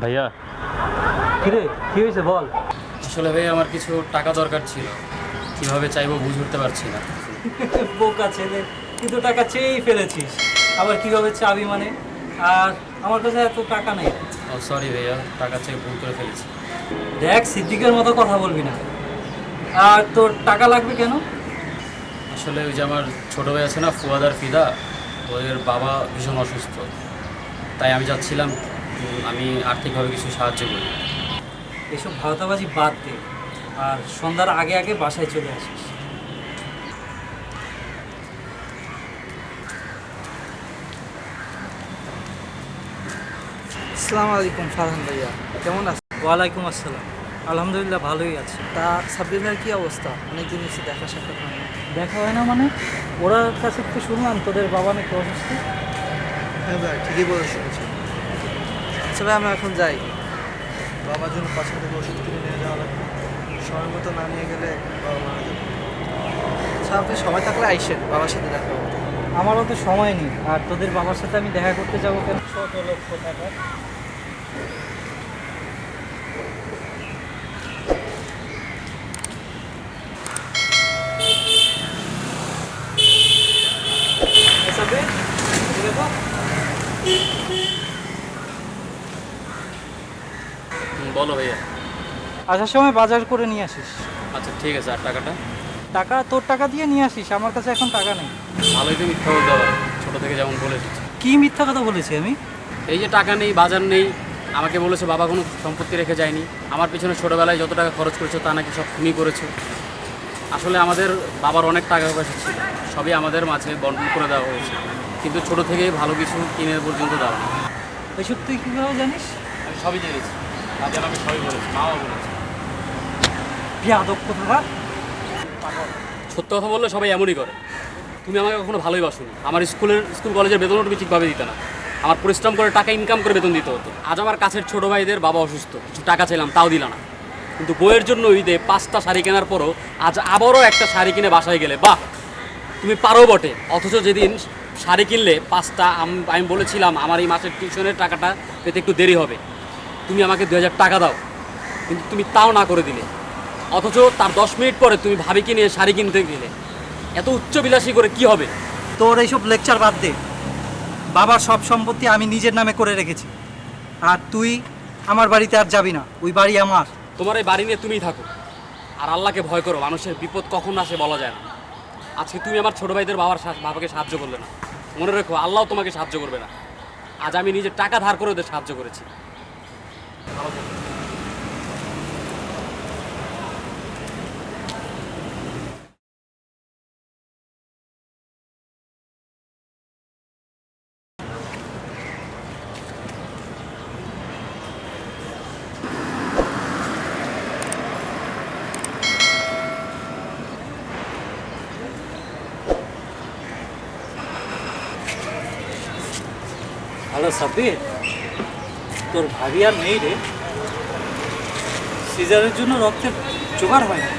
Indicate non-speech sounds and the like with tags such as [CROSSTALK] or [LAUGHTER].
ভাইয়া। কিরে কি হয়েছে বল? আসলে ভাই আমার কিছু টাকা দরকার ছিল। কীভাবে চাইব বুঝে উঠতে পারছি না। [LAUGHS] বোকা ছেলে তুই তো টাকা চেয়েই ফেলেছিস। আবার কীভাবে চাবি মানে? আর আমার কাছে এত টাকা নেই। ও সরি ভাইয়া টাকা চেয়ে ভুল করে ফেলেছি। দেখ সিদ্দিকের মতো কথা বলবি না। আর তোর টাকা লাগবে কেন? আসলে ওই যে আমার ছোটো ভাই আছে না ফুয়াদার ফিদা ওদের বাবা ভীষণ অসুস্থ। তাই আমি যাচ্ছিলাম আমি আর্থিকভাবে কিছু সাহায্য করি। এসব ভারতাবাজি বাদ দে আর সন্ধ্যার আগে আগে বাসায় চলে আসিস। আসসালামু আলাইকুম ফারহান ভাইয়া কেমন আছেন? ওয়ালাইকুম আসসালাম। আলহামদুলিল্লাহ ভালোই আছে। তা সাব্বির ভাইয়ের কি অবস্থা? অনেকদিন এসে দেখা সাক্ষাৎ হয় না দেখা হয় না মানে? ওরা কাছে একটু শুনলাম তোদের বাবা নাকি অসুস্থ? হ্যাঁ ভাই ঠিকই বলে শুনেছি আচ্ছা ভাই আমি এখন যাই। বাবার জন্য পাশে থেকে ওষুধ কিনে নিয়ে যাওয়া লাগবে। সময় মতো না নিয়ে গেলে বাবা মারা যাবে। আচ্ছা আপনি সময় থাকলে আইসেন বাবার সাথে দেখা করতে। আমারও তো সময় নেই আর তোদের বাবার সাথে আমি দেখা করতে যাব কেন? ছোট লক্ষ টাকা বলো ভাইয়া। আসার সময় বাজার করে নিয়ে আসিস। আচ্ছা ঠিক আছে আর টাকাটা? টাকা তোর টাকা দিয়ে নিয়ে আসিস আমার কাছে এখন টাকা নেই। ভালোই তো মিথ্যা বলতে পারো ছোটো থেকে যেমন বলে এসেছি কি মিথ্যা কথা বলেছি আমি? এই যে টাকা নেই বাজার নেই আমাকে বলেছে বাবা কোনো সম্পত্তি রেখে যায়নি। আমার পিছনে ছোটোবেলায় যত টাকা খরচ করেছ তা নাকি সব তুমি করেছ। আসলে আমাদের বাবার অনেক টাকা পয়সা ছিল সবই আমাদের মাঝে বন্টন করে দেওয়া হয়েছে। কিন্তু ছোটো থেকেই ভালো কিছু কিনে পর্যন্ত দেওয়া এসব তুই কীভাবে জানিস? আমি সবই জেনেছি। আমি বলেছি, মাও বলেছে। বিয়াদব কোথাকার? সত্য কথা বললে সবাই এমনই করে। তুমি আমাকে কখনো ভালোই বাসো আমার স্কুলের, স্কুল কলেজের বেতনও তুমি ঠিকভাবে দিতে না। আমার পরিশ্রম করে টাকা ইনকাম করে বেতন দিতে হতো। আজ আমার কাছের ছোটো ভাইদের বাবা অসুস্থ। কিছু টাকা চাইলাম, তাও দিলা না। কিন্তু বইয়ের জন্য ঈদে পাঁচটা শাড়ি কেনার পরও আজ আবারও একটা শাড়ি কিনে বাসায় গেলে। বাহ! তুমি পারো বটে। অথচ যেদিন শাড়ি কিনলে পাঁচটা আমি বলেছিলাম, আমার এই মাসের টিউশনের টাকাটা পেতে একটু দেরি হবে। তুমি আমাকে দু হাজার টাকা দাও। কিন্তু তুমি তাও না করে দিলে। অথচ তার দশ মিনিট পরে তুমি ভাবি কিনে শাড়ি কিনতে গেলে। এত উচ্চবিলাসী করে কি হবে? তোর এইসব লেকচার বাদ দে। বাবার সব সম্পত্তি আমি নিজের নামে করে রেখেছি। আর তুই আমার বাড়িতে আর যাবি না। ওই বাড়ি আমার। তোমার এই বাড়ি নিয়ে তুমিই থাকো। আর আল্লাহকে ভয় করো মানুষের বিপদ কখন আসে বলা যায় না। আজকে তুমি আমার ছোট ভাইদের বাবার বাবাকে সাহায্য করলে না। মনে রেখো আল্লাহ তোমাকে সাহায্য করবে না। আজ আমি নিজের টাকা ধার করে ওদের সাহায্য করেছি। হ্যালো সাব্বির তোর ভাবি আর নেই রে। সিজারের জন্য রক্তের জোগাড় হয় না